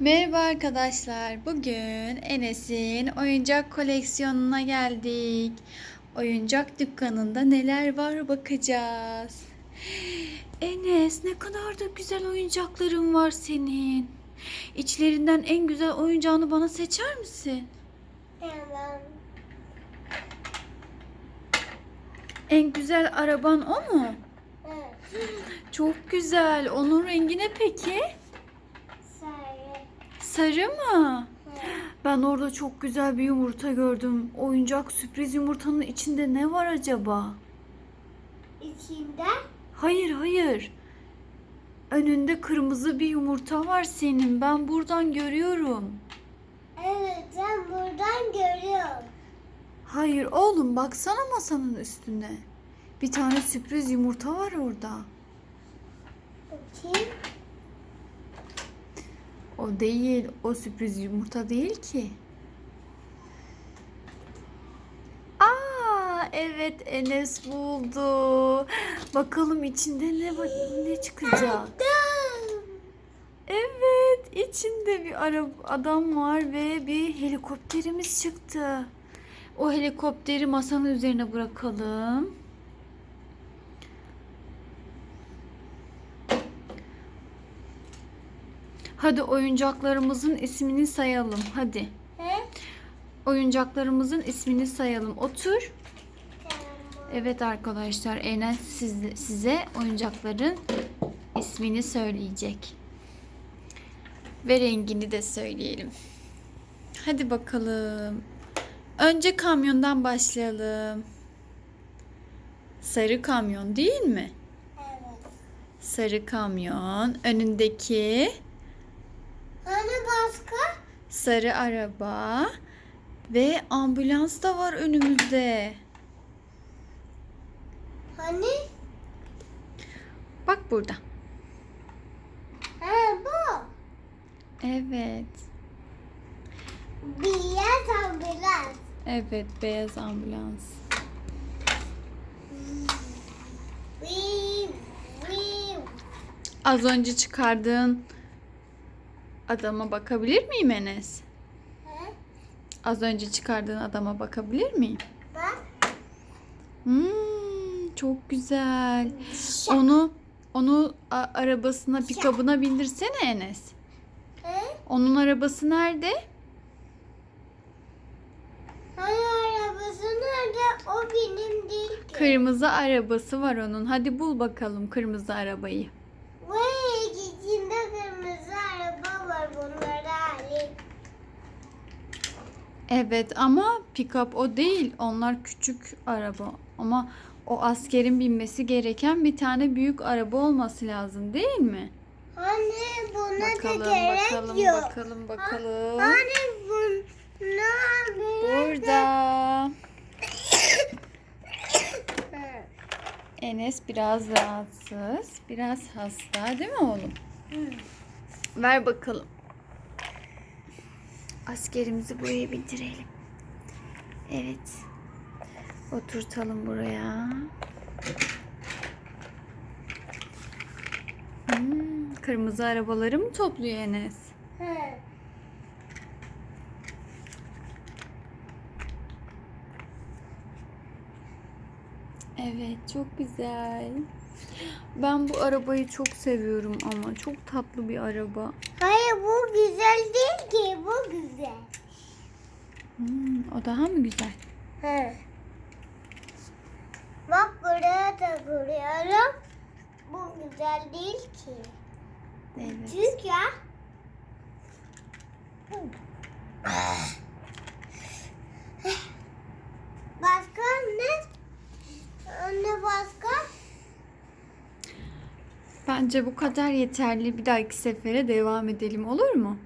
Merhaba arkadaşlar. Bugün Enes'in oyuncak koleksiyonuna geldik. Oyuncak dükkanında neler var bakacağız. Enes ne kadar da güzel oyuncakların var senin. İçlerinden en güzel oyuncağını bana seçer misin? Tamam. En güzel araban o mu? Evet. Çok güzel. Onun rengi ne peki? Sarı. Mı? Ben orada çok güzel bir yumurta gördüm. Oyuncak sürpriz yumurtanın içinde ne var acaba? İçinde Hayır hayır. Önünde kırmızı bir yumurta var senin. Ben buradan görüyorum. evet sen buradan görüyorsun. Hayır oğlum baksana masanın üstüne. Bir tane sürpriz yumurta var orada. Bakayım. O değil. O sürpriz yumurta değil ki. Aa evet Enes buldu. Bakalım içinde ne ne çıkacak. Evet, içinde bir araba adam var ve bir helikopterimiz çıktı. O helikopteri masanın üzerine bırakalım. Hadi oyuncaklarımızın ismini sayalım. Hadi. He? Oyuncaklarımızın ismini sayalım. Otur. Evet arkadaşlar, Enes size, size oyuncakların ismini söyleyecek. Ve rengini de söyleyelim. Hadi bakalım. Önce kamyondan başlayalım. Sarı kamyon değil mi? Evet. Sarı kamyon. Önündeki Hani başka? sarı araba ve ambulans da var önümüzde. Hani? Bak burada. Ha bu. Evet. Beyaz ambulans. Evet, beyaz ambulans. Az önce çıkardığın adama bakabilir miyim Enes? He? Az önce çıkardığın adama bakabilir miyim? Bak. Hmm, çok güzel. Onu onu a- arabasına, pikabına bindirsene Enes. He? Onun arabası nerede? Hani arabası nerede? O benim değil ki. Kırmızı arabası var onun. Hadi bul bakalım kırmızı arabayı. Vay içinde kırmızı araba var bunları alayım. Evet ama pikap o değil. Onlar küçük araba. Ama o askerin binmesi gereken bir tane büyük araba olması lazım değil mi? Hani buna da Bakalım gerek bakalım yok. bakalım bakalım. Hani buna bir Burada Enes biraz rahatsız, biraz hasta değil mi oğlum? Ver bakalım. Askerimizi buraya bindirelim. Evet. Oturtalım buraya. Hmm, kırmızı arabaları mı topluyor Enes? He. Evet, çok güzel. Ben bu arabayı çok seviyorum ama çok tatlı bir araba. Hayır bu güzel değil ki bu güzel. Hmm, o daha mı güzel? He. Bak buraya da kuruyorum. Bu güzel değil ki. Evet. Çünkü ya. Başka ne? Anne başka? Bence bu kadar yeterli. Bir dahaki sefere devam edelim olur mu?